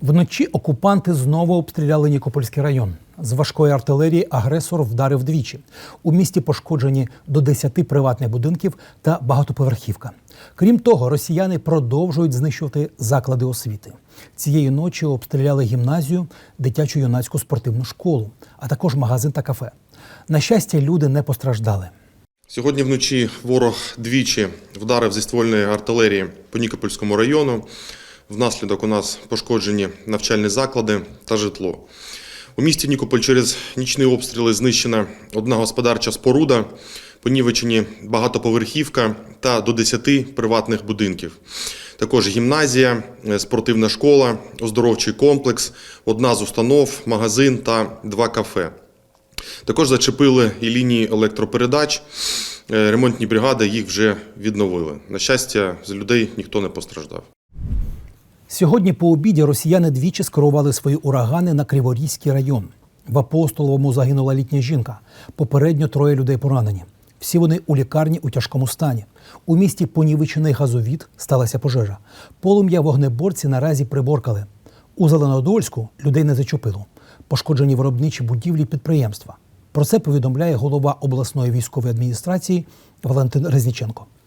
Вночі окупанти знову обстріляли Нікопольський район. З важкої артилерії агресор вдарив двічі. У місті пошкоджені до 10 приватних будинків та багатоповерхівка. Крім того, росіяни продовжують знищувати заклади освіти. Цієї ночі обстріляли гімназію, дитячу юнацьку спортивну школу, а також магазин та кафе. На щастя, люди не постраждали. Сьогодні вночі ворог двічі вдарив зі ствольної артилерії по Нікопольському району. Внаслідок у нас пошкоджені навчальні заклади та житло. У місті Нікополь через нічні обстріли знищена одна господарча споруда, понівечені багатоповерхівка та до 10 приватних будинків. Також гімназія, е, спортивна школа, оздоровчий комплекс, одна з установ, магазин та два кафе. Також зачепили і лінії електропередач. Е, Ремонтні бригади їх вже відновили. На щастя, з людей ніхто не постраждав. Сьогодні по обіді росіяни двічі скерували свої урагани на Криворізький район. В Апостоловому загинула літня жінка. Попередньо троє людей поранені. Всі вони у лікарні у тяжкому стані. У місті понівечений газовід сталася пожежа. Полум'я вогнеборці наразі приборкали. У Зеленодольську людей не зачепило. Пошкоджені виробничі будівлі підприємства. Про це повідомляє голова обласної військової адміністрації Валентин Резніченко.